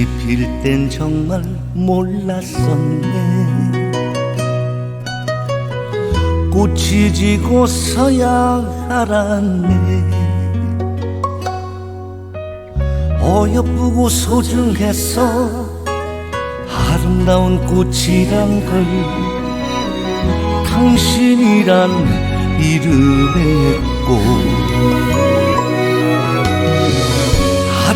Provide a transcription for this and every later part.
꽃이 필 땐 정말 몰랐었네. 꽃이 지고서야 알았네. 어여쁘고 소중해서 아름다운 꽃이란 걸 당신이란 이름의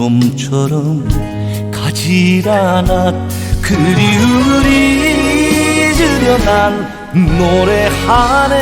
좀처럼 가질 않아 그리움을 잊으려 난 노래하네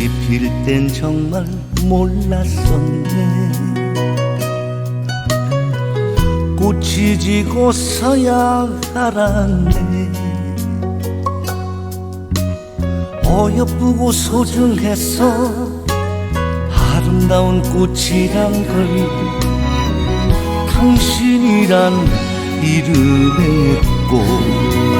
꽃이 필 땐 정말 몰랐었네. 꽃이 지고서야 알았네. 어여쁘고 소중해서 아름다운 꽃이란 걸 당신이란 이름의 꽃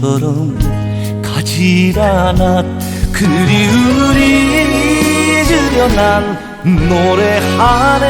처럼 가지 않았 그리움을 잊으려 난 노래하네.